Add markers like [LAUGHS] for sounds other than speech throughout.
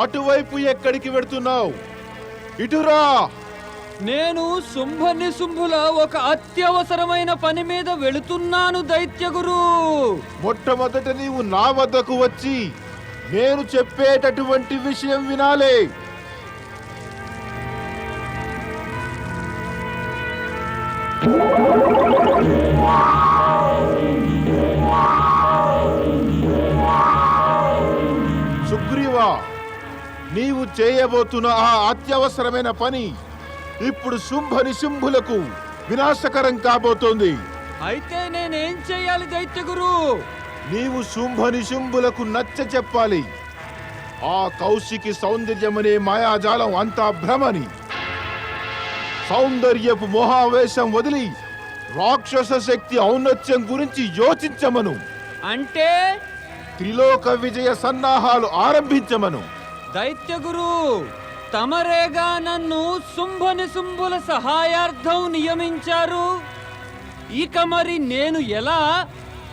అటువైపు ఎక్కడికి వెడుతున్నావు? ఇటురా నేను శుంభ నిశుంభుల ఒక అత్యవసరమైన పని మీద వెళుతున్నాను దైత్యగురు. మొట్టమొదట నీవు నా వద్దకు వచ్చి నేను చెప్పేటటువంటి విషయం వినాలే. నీవు చేయబోతున్న ఆ అత్యవసరమైన పని ఇప్పుడు శుంభ నిశుంభులకు వినాశకరం కాబోతోంది. అయితే నేనేం చెయ్యాలి దైత్యగురు? నీవు శుంభ నిశుంభులకు నచ్చ చెప్పాలి. ఆ కౌశికి సౌందర్యమనే మాయాజాలం అంతా భ్రమని. సౌందర్యపు మోహావేశం వదిలి రాక్షస శక్తి ఔన్నత్యం గురించి యోచించమను. అంటే? త్రిలోక విజయ సన్నాహాలు ఆరంభించమను. దైత్యగురు తమరేగా నన్ను శుంభ నిశుంభుల సహాయార్థం నియమించారు ఇక మరి నేను ఎలా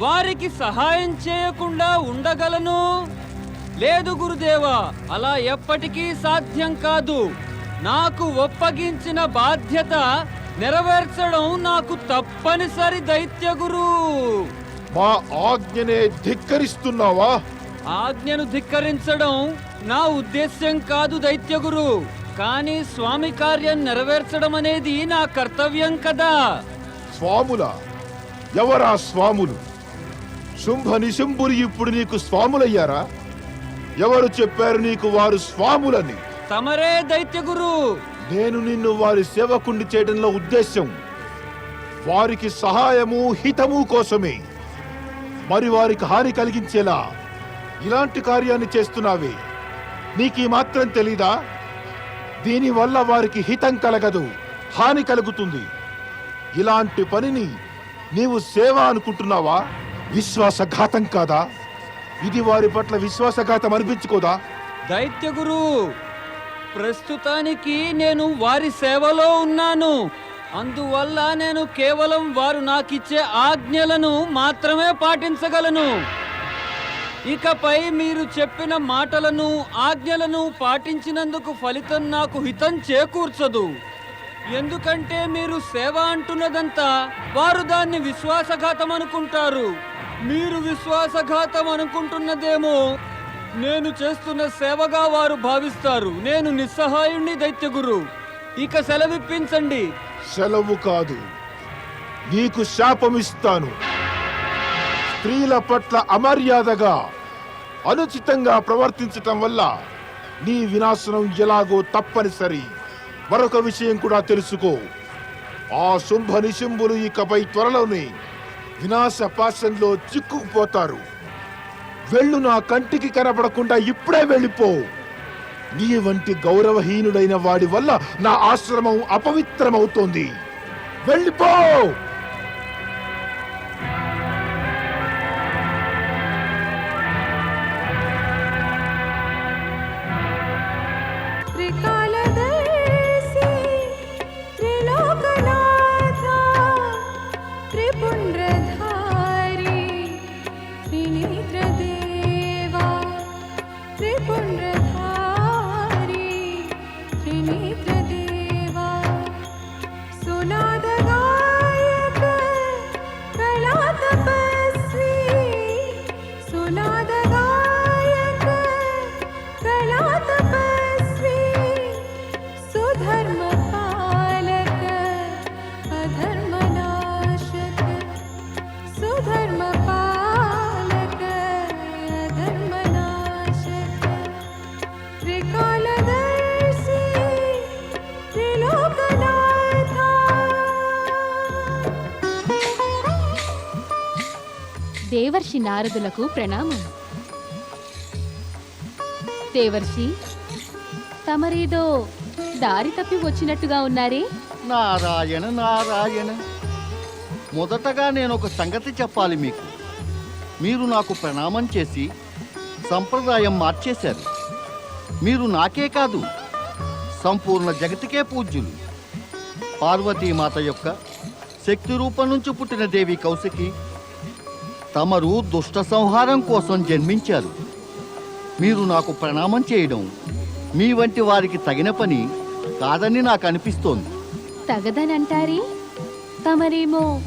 వారికి సహాయం చేయకుండా ఉండగలను లేదు గురుదేవా అలా ఎప్పటికీ సాధ్యం కాదు నాకు ఒప్పగించిన బాధ్యత నెరవేర్చడం నాకు తప్పనిసరి దైత్యగురు మా ఆజ్ఞనే ధిక్కరిస్తున్నావా ఆజ్ఞను ధిక్కరించడం నా ఉద్దేశ్యం కాదు దైత్యగురు కానీ స్వామి కార్యం నెరవేర్చడం అనేది నా కర్తవ్యం కదా. స్వాముల ఎవరా స్వాములు? శుంభ నిశుంభులు ఇప్పుడు నీకు స్వాములయ్యారా? ఎవరు చెప్పారు నీకు వారు స్వాములని? తమరే దైత్యగురు. నేను నిన్ను వారి సేవకుండి చేయడంలో ఉద్దేశం వారికి సహాయము హితము కోసమే. మరి వారికి హాని కలిగించేలా ఇలాంటి కార్యాన్ని చేస్తున్నావే. నీకు ఈ మాత్రం తెలీదా? దీనివల్ల వారికి హితం కలగదు హాని కలుగుతుంది. ఇలాంటి పనిని నీవు సేవ అనుకుంటున్నావా? విశ్వాసఘాతం కాదా? ఇది వారి పట్ల విశ్వాసఘాతం అనిపించుకోదా? దైత్యగురు ప్రస్తుతానికి నేను వారి సేవలో ఉన్నాను. అందువల్ల నేను కేవలం వారు నాకిచ్చే ఆజ్ఞలను మాత్రమే పాటించగలను. ఇకపై మీరు చెప్పిన మాటలను ఆజ్ఞలను పాటించినందుకు ఫలితం నాకు హితం చేకూర్చదు. ఎందుకంటే మీరు సేవ అంటున్నదంతా వారు దాన్ని విశ్వాసఘాతం అనుకుంటారు. మీరు విశ్వాసఘాతం అనుకుంటున్నదేమో నేను చేస్తున్న సేవగా వారు భావిస్తారు. నేను నిస్సహాయుణ్ణి దైత్యగురు. ఇక సెలవిప్పించండి. సెలవు కాదు. నీకు శాపమిస్తాను. స్త్రీల పట్ల అమర్యాదగా అనుచితంగా ప్రవర్తించటం వల్ల నీ వినాశనం ఎలాగో తప్పనిసరి. మరొక విషయం కూడా తెలుసుకో. ఆ శుంభ నిశుంభులు ఇకపై త్వరలోనే వినాశ పాశంలో చిక్కుకుపోతారు. వెళ్ళు నా కంటికి కనపడకుండా ఇప్పుడే వెళ్ళిపో. నీ వంటి గౌరవహీనుడైన వాడి వల్ల నా ఆశ్రమం అపవిత్రమవుతోంది. వెళ్ళిపో! Africa. దేవర్షి నారదులకు ప్రణామం. దేవర్షి తమరేదో దారి తప్పి వచ్చినట్టుగా ఉన్నారే? నారాయణ నారాయణ మొదటగా నేను ఒక సంగతి చెప్పాలి మీకు. మీరు నాకు ప్రణామం చేసి సంప్రదాయం మార్చేశారు. మీరు నాకే కాదు సంపూర్ణ జగతికే పూజ్యులు. పార్వతీమాత యొక్క శక్తి రూపం నుంచి పుట్టిన దేవి కౌశకి తమరు దుష్ట సంహారం కోసం జన్మించారు. మీరు నాకు ప్రణామం చేయడం మీ వంటి వారికి తగిన పని కాదని నాకు అనిపిస్తోంది. తగదనంటారే? తమరేమో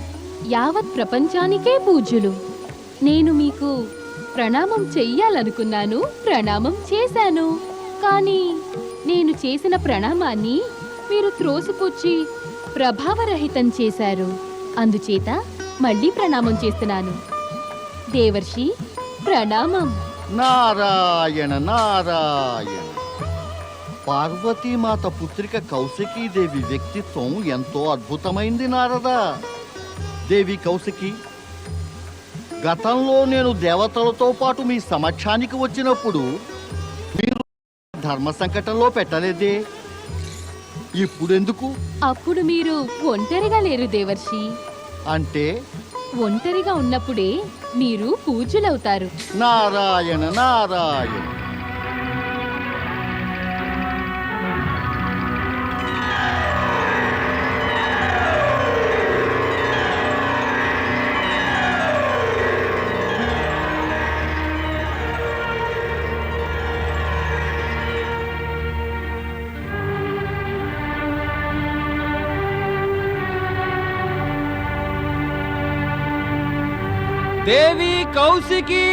యావత్ ప్రపంచానికే పూజ్యులు. నేను మీకు ప్రణామం చెయ్యాలనుకున్నాను ప్రణామం చేశాను. కానీ నేను చేసిన ప్రణామాన్ని మీరు త్రోసిపుచ్చి ప్రభావరహితం చేశారు. అందుచేత మళ్ళీ ప్రణామం చేస్తున్నాను. దేవర్షి ప్రణామం. నారాయణ నారాయణ. పార్వతీమాత పుత్రిక కౌశకీదేవి వ్యక్తిత్వం ఎంతో అద్భుతమైంది నారదా. దేవి కౌశకి గతంలో నేను దేవతలతో పాటు మీ సమక్షానికి వచ్చినప్పుడు మీరు ధర్మ సంకటంలో పెట్టలేదే. ఇప్పుడెందుకు? అప్పుడు మీరు ఒంటరిగా లేరు దేవర్షి. అంటే ఒంటరిగా ఉన్నప్పుడే మీరు పూజ్యులవుతారు. నారాయణ నారాయణ. కౌశికి.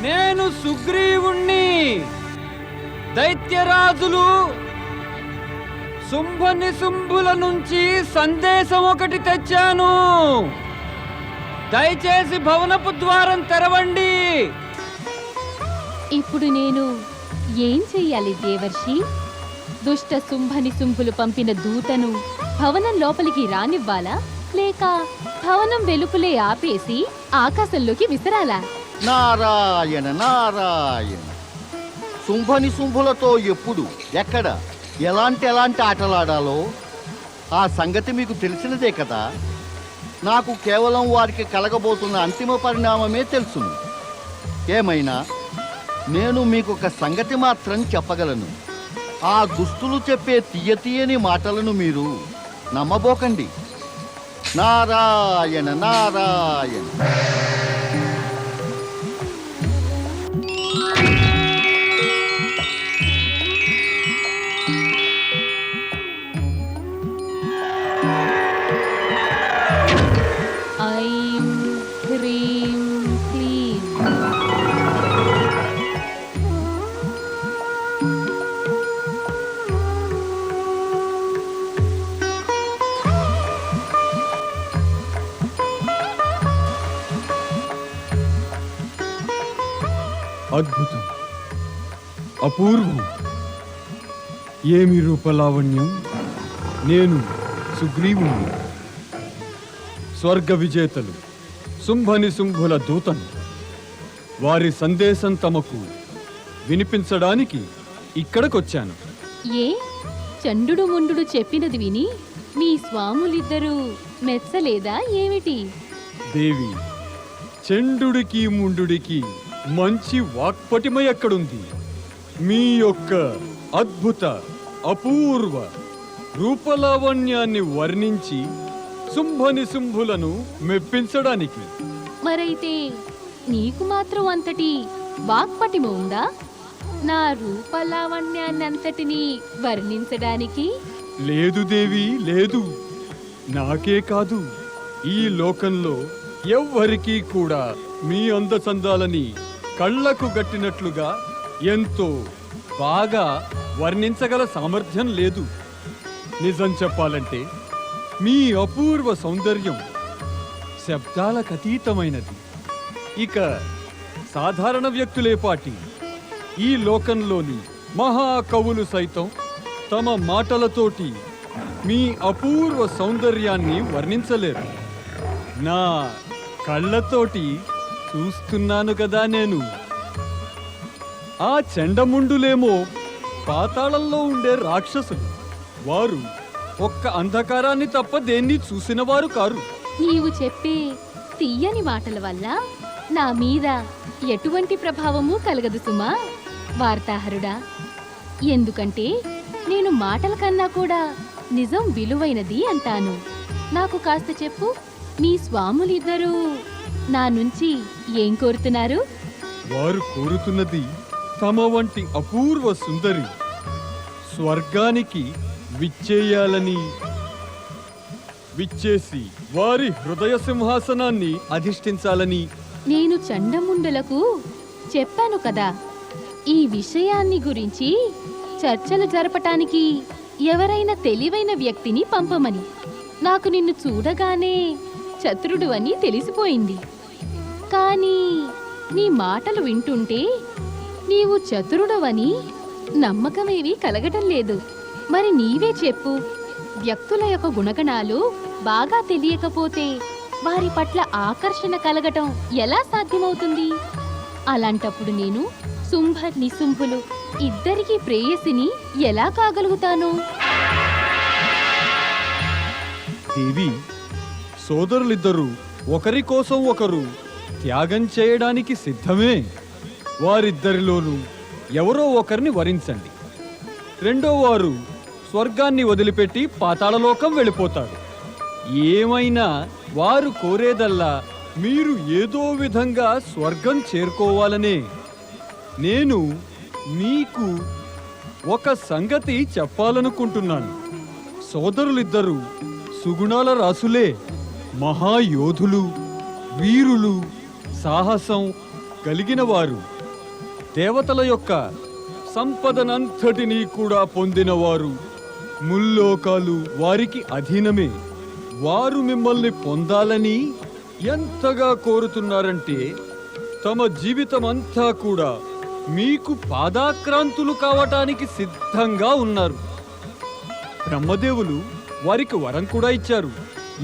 నేను సుగ్రీవుణ్ణి దైత్యరాజులు శుంభ నిశుంభుల నుంచి సందేశం ఒకటి తెచ్చాను. దయచేసి భవనపు ద్వారం తెరవండి. ఇప్పుడు నేను ఏం చెయ్యాలి దేవర్షి? దుష్ట శుంభ నిశుంభులు పంపిన దూతను భవనం లోపలికి రానివ్వాలా? లేక భవనం వెలుపులే ఆపేసి ఆకాశంలోకి విసరాలా. నారాయణ నారాయణ. శుంభని శుంభులతో ఎప్పుడు ఎక్కడ ఎలాంటి ఎలాంటి ఆటలాడాలో ఆ సంగతి మీకు తెలిసినదే కదా. నాకు కేవలం వారికి కలగబోతున్న అంతిమ పరిణామమే తెలుసును. ఏమైనా నేను మీకు ఒక సంగతి మాత్రం చెప్పగలను. ఆ దుస్తులు చెప్పే తీయ తీయని మాటలను మీరు నమ్మబోకండి. నారాయణ నారాయణ. అద్భుతం. అపూర్వం. ఏమి రూపలావణ్యం? నేను సుగ్రీవుణ్ణి. స్వర్గ విజేతలు శుంభని శుంభుల దూతను వారి సందేశం తమకు వినిపించడానికి ఇక్కడికొచ్చాను. ఏ? చండుడు ముండు చెప్పినది విని మీ స్వాములిద్దరూ మెచ్చలేదా ఏమిటి? దేవి చండుడికి ముండుడికి మంచి వాక్పటిమ ఎక్కడుంది? మీ యొక్క అద్భుత అపూర్వ రూపలావణ్యాన్ని వర్ణించి శుంభని శుంభులను మెప్పించడానికి. మరైతే నీకు మాత్రం అంతటి వాక్పటిమ ఉందా? నా రూపలావణ్యాన్నంతటినీ వర్ణించడానికి? లేదు దేవి లేదు. నాకే కాదు. ఈ లోకంలో ఎవ్వరికీ కూడా మీ అందచందాలని కళ్ళకు గట్టినట్లుగా ఎంతో బాగా వర్ణించగల సామర్థ్యం లేదు. నిజం చెప్పాలంటే మీ అపూర్వ సౌందర్యం శబ్దాలకు అతీతమైనది ఇక సాధారణ వ్యక్తులేపాటి ఈ లోకంలోని మహాకవులు సైతం తమ మాటలతోటి మీ అపూర్వ సౌందర్యాన్ని వర్ణించలేరు. నా కళ్ళతోటి చూస్తున్నాను కదా నేను. ఆ చెండముండులేమో పాతాళంలో ఉండే రాక్షసులు. వారు ఒక్క అంధకారాన్ని తప్ప దేన్ని చూసినవారు కారు. నీవు చెప్పే తీయని మాటల వల్ల నా మీద ఎటువంటి ప్రభావము కలగదు సుమా వార్తాహరుడా. ఎందుకంటే నేను మాటల కన్నా కూడా నిజం విలువైనది అంటాను. నాకు కాస్త చెప్పు మీ స్వాములిద్దరూ నా నుంచి ఏం కోరుతున్నారు? వారు కోరుతున్నది తమ వంటి అపూర్వ సుందరి స్వర్గానికి విచ్చేయాలని విచ్చేసి వారి హృదయ సింహాసనాన్ని అధిష్ఠించాలని నేను చండముండలకు చెప్పాను కదా. ఈ విషయాన్ని గురించి చర్చలు జరపటానికి ఎవరైనా తెలివైన వ్యక్తిని పంపమని. నాకు నిన్ను చూడగానే చతురుడు అని తెలిసిపోయింది. కానీ నీ మాటలు వింటుంటే నీవు చతురుడవని నమ్మకమేవి కలగటం లేదు. మరి నీవే చెప్పు. వ్యక్తుల యొక్క గుణగణాలు బాగా తెలియకపోతే వారి పట్ల ఆకర్షణ కలగటం ఎలా సాధ్యమవుతుంది? అలాంటప్పుడు నేను శుంభ నిశుంభులు ఇద్దరికి ప్రేయసిని ఎలా కాగలుగుతాను? దేవి సోదరులిద్దరూ ఒకరి కోసం ఒకరు త్యాగం చేయడానికి సిద్ధమే. వారిద్దరిలోనూ ఎవరో ఒకరిని వరించండి. రెండో వారు స్వర్గాన్ని వదిలిపెట్టి పాతాళలోకం వెళ్ళిపోతారు. ఏమైనా వారు కోరేదల్లా మీరు ఏదో విధంగా స్వర్గం చేరుకోవాలనే. నేను మీకు ఒక సంగతి చెప్పాలనుకుంటున్నాను. సోదరులిద్దరూ సుగుణాల రాసులే. మహాయోధులు వీరులు సాహసం కలిగిన వారు దేవతల యొక్క సంపదనంతటినీ కూడా పొందినవారు. ముల్లోకాలు వారికి అధీనమే. వారు మిమ్మల్ని పొందాలని ఎంతగా కోరుతున్నారంటే తమ జీవితమంతా కూడా మీకు పాదాక్రాంతులు కావటానికి సిద్ధంగా ఉన్నారు. బ్రహ్మదేవులు వారికి వరం కూడా ఇచ్చారు.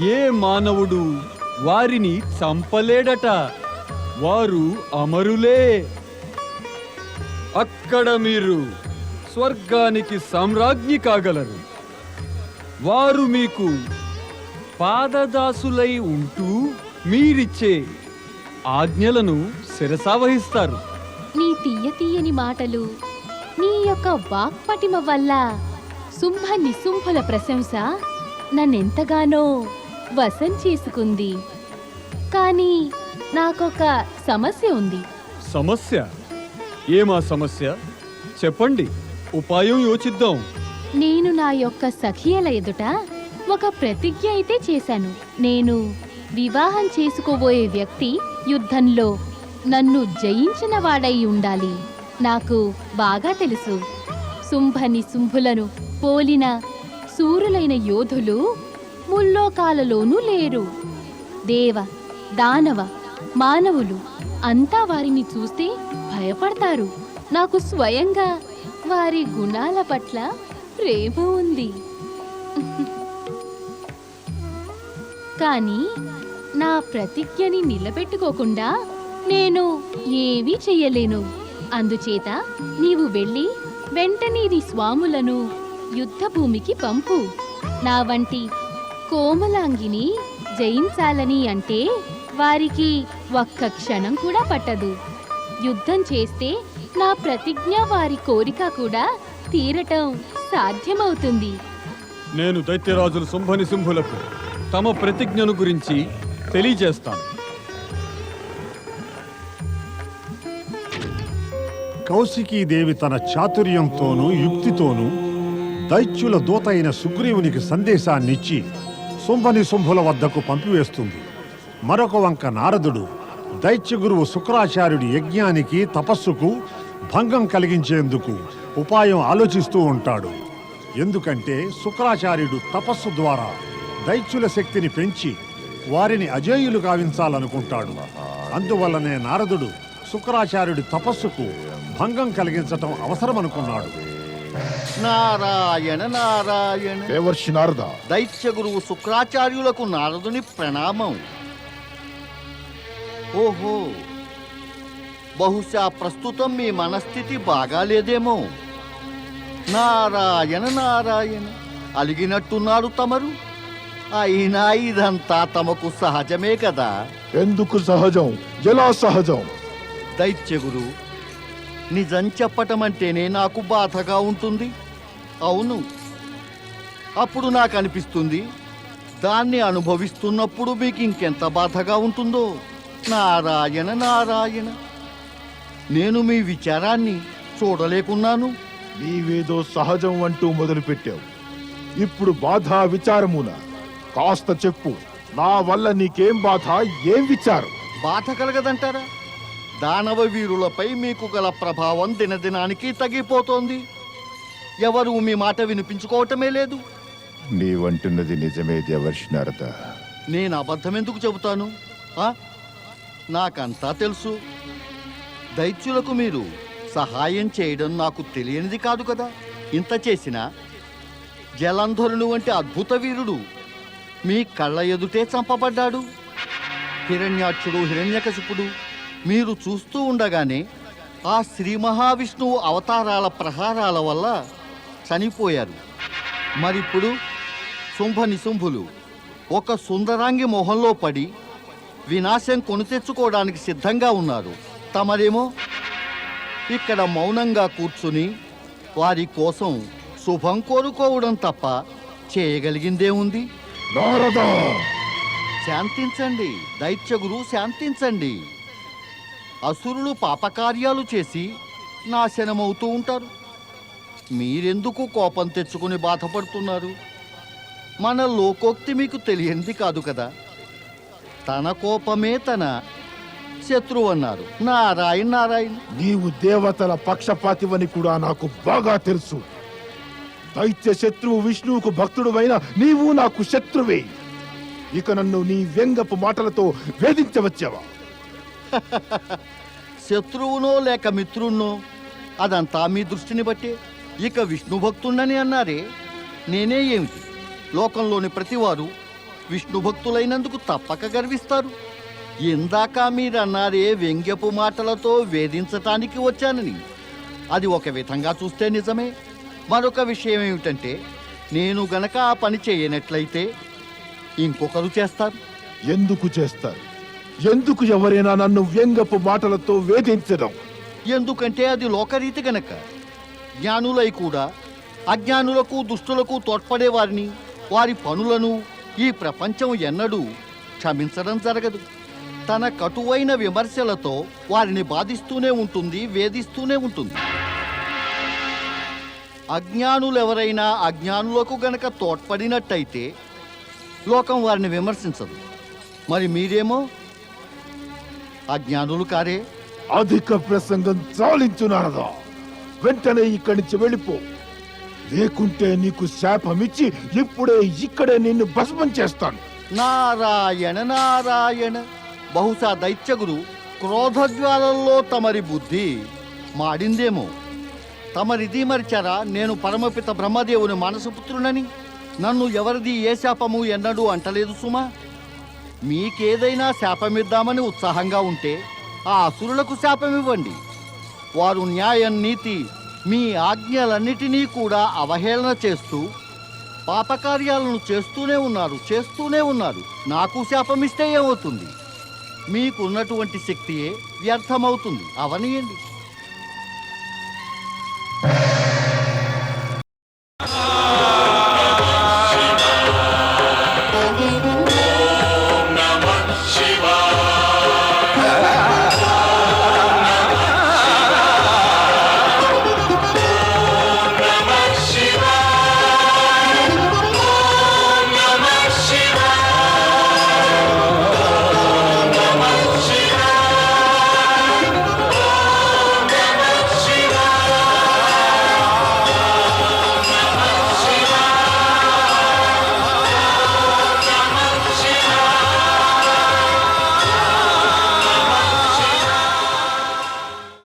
ఏ మానవుడు వారిని చంపలేడట? వారు అమరులే. అక్కడ మీరు స్వర్గానికి సామ్రాజ్ఞి కాగలరు. వారు మీకు పాదదాసులై ఉంటూ మీరిచ్చే ఆజ్ఞలను శిరసావహిస్తారు నీ తీయ తీయని మాటలు నీ యొక్క వాక్పటిమ వల్ల శుంభ నిశుంభుల ప్రశంస నన్నెంతగానో వశం చేసుకుంది. కానీ నాకొక సమస్య ఉంది. సమస్య? ఏమా సమస్య? చెప్పండి. ఉపాయం యోచిద్దాం. నేను నా యొక్క సఖియల ఎదుట ఒక ప్రతిజ్ఞ అయితే చేశాను. నేను వివాహం చేసుకోబోయే వ్యక్తి యుద్ధంలో నన్ను జయించిన వాడై ఉండాలి. నాకు బాగా తెలుసు. శుంభని శుంభులను పోలిన సూరులైన యోధులు ముల్లోకాలలోనూ లేరు. దేవ దానవ మానవులు అంతా వారిని చూస్తే భయపడతారు. నాకు స్వయంగా వారి గుణాల పట్ల ప్రేమ ఉంది. కానీ నా ప్రతిజ్ఞని నిలబెట్టుకోకుండా నేను ఏమీ చెయ్యలేను. అందుచేత నీవు వెళ్ళి వెంటనే నీ స్వాములను యుద్ధభూమికి పంపు. నా వంటి కోమలాంగిని జయించాలని అంటే వారికి ఒక్క క్షణం కూడా పట్టదు. యుద్ధం చేస్తే నా ప్రతిజ్ఞ వారి కోరిక కూడా తీరటం సాధ్యమవుతుంది. నేను దైత్యరాజులు శుంభని సింహులకు తమ ప్రతిజ్ఞను గురించి తెలియజేస్తాను. కౌశికీదేవి తన చాతుర్యంతోనూ యుక్తితోనూ దైత్యుల దూత అయిన సుగ్రీవునికి సందేశాన్నిచ్చి శుంభని శుంభుల వద్దకు పంపివేస్తుంది. మరొక వంక నారదుడు దైత్య గురువు శుక్రాచార్యుడి యజ్ఞానికి తపస్సుకు భంగం కలిగించేందుకు ఉపాయం ఆలోచిస్తూ ఉంటాడు. ఎందుకంటే శుక్రాచార్యుడు తపస్సు ద్వారా దైత్యుల శక్తిని పెంచి వారిని అజేయులు గావించాలనుకుంటాడు. అందువల్లనే నారదుడు శుక్రాచార్యుడి తపస్సుకు భంగం కలిగించటం అవసరమనుకున్నాడు. నారాయణ నారాయణ. దైత్య గురువు శుక్రాచార్యులకు నారదుని ప్రణామం. ఓహో. బహుశా ప్రస్తుతం మీ మనస్థితి బాగాలేదేమో. నారాయణ నారాయణ అలిగినట్టున్నారు తమరు. అయినా ఇదంతా తమకు సహజమే కదా? ఎందుకు సహజం? ఎలా సహజం? దైత్యగురు నిజం చెప్పటం అంటేనే నాకు బాధగా ఉంటుంది. అవును. అప్పుడు నాకు అనిపిస్తుంది దాన్ని అనుభవిస్తున్నప్పుడు మీకు ఇంకెంత బాధగా ఉంటుందో? నారాయణ నారాయణ. నేను మీ విచారాన్ని చూడలేకున్నాను. నీవేదో సహజం అంటూ మొదలుపెట్టావు. ఇప్పుడు బాధ విచారమున. కాస్త చెప్పు నా వల్ల నీకేం బాధ ఏం విచారం? బాధ కలగదంటారా? దానవ వీరులపై మీకు గల ప్రభావం దినదినానికి తగ్గిపోతోంది. ఎవరు మీ మాట వినిపించుకోవటమే లేదు. నీవంటున్నది నిజమే దేవర్షి నారద. నేను అబద్ధం ఎందుకు చెబుతాను? ఆ? నాకంతా తెలుసు. దైత్యులకు మీరు సహాయం చేయడం నాకు తెలియనిది కాదు కదా? ఇంత చేసినా జలంధరుడు వంటి అద్భుత వీరుడు మీ కళ్ళ ఎదుటే చంపబడ్డాడు. హిరణ్యాక్షుడు హిరణ్యకశిపుడు మీరు చూస్తూ ఉండగానే ఆ శ్రీ మహావిష్ణువు అవతారాల ప్రహారాల వల్ల చనిపోయారు. మరిప్పుడు శుంభ నిశుంభులు ఒక సుందరాంగి మొహంలో పడి వినాశం కొని తెచ్చుకోవడానికి సిద్ధంగా ఉన్నారు. తమరేమో ఇక్కడ మౌనంగా కూర్చుని వారి కోసం శుభం కోరుకోవడం తప్ప చేయగలిగిందే ఉంది. శాంతించండి. దైత్యగురు శాంతించండి. అసురులు పాపకార్యాలు చేసి నాశనమవుతూ ఉంటారు. మీరెందుకు కోపం తెచ్చుకుని బాధపడుతున్నారు? మన లోకోక్తి మీకు తెలియంది కాదు కదా? తన కోపమే తన శత్రువు అన్నారు నారాయణ నారాయణ. నీవు దేవతల పక్షపాతివని కూడా నాకు బాగా తెలుసు. దైత్య శత్రువు విష్ణువుకు భక్తుడువైన నీవు నాకు శత్రువే. ఇక నన్ను నీ వ్యంగపు మాటలతో వేధించవచ్చావా? [LAUGHS] శత్రువునో లేక మిత్రున్నో? అదంతా మీ దృష్టిని బట్టే. ఇక విష్ణు భక్తుణ్ణని అన్నారే. నేనే ఏమిటి? లోకంలోని ప్రతివారు విష్ణు భక్తులైనందుకు తప్పక గర్విస్తారు. ఇందాక మీరన్నారే వ్యంగ్యపు మాటలతో వేధించటానికి వచ్చానని. అది ఒక విధంగా చూస్తే నిజమే. మరొక విషయం ఏమిటంటే నేను గనక ఆ పని చేయనట్లయితే ఇంకొకరు చేస్తారు. ఎందుకు చేస్తారు? ఎందుకు ఎవరైనా నన్ను వ్యంగపు మాటలతో వేధించడం? ఎందుకంటే అది లోకరీతి గనక. జ్ఞానులై కూడా అజ్ఞానులకు దుష్టులకు తోడ్పడే వారిని వారి పనులను ఈ ప్రపంచం ఎన్నడూ క్షమించడం జరగదు. తన కటువైన విమర్శలతో వారిని బాధిస్తూనే ఉంటుంది వేధిస్తూనే ఉంటుంది. అజ్ఞానులెవరైనా అజ్ఞానులకు గనక తోడ్పడినట్టయితే లోకం వారిని విమర్శించదు. మరి మీరేమో? అజ్ఞానులు కారే. అధిక ప్రసంగం చాలించున్నారదా వెంటనే ఇక్కడి నుంచి వెళ్ళిపో. లేకుంటే నీకు శాపమిచ్చి ఇప్పుడే ఇక్కడే నిన్ను భస్మం చేస్తాను. నారాయణ నారాయణ. బహుశా దైత్యగురు క్రోధజ్వాలల్లో తమరి బుద్ధి మాడిందేమో. తమరిది మరిచారా? నేను పరమపిత బ్రహ్మదేవుని మనసుపుత్రునని. నన్ను ఎవరిది ఏ శాపము ఎన్నడూ అంటలేదు సుమా. మీకేదైనా శాపమిద్దామని ఉత్సాహంగా ఉంటే ఆ అసురులకు శాపమివ్వండి. వారు న్యాయం నీతి మీ ఆజ్ఞలన్నిటినీ కూడా అవహేళన చేస్తూ పాపకార్యాలను చేస్తూనే ఉన్నారు చేస్తూనే ఉన్నారు. నాకు శాపమిస్తే ఏమవుతుంది? మీకున్నటువంటి శక్తియే వ్యర్థమవుతుంది. అవనియండి.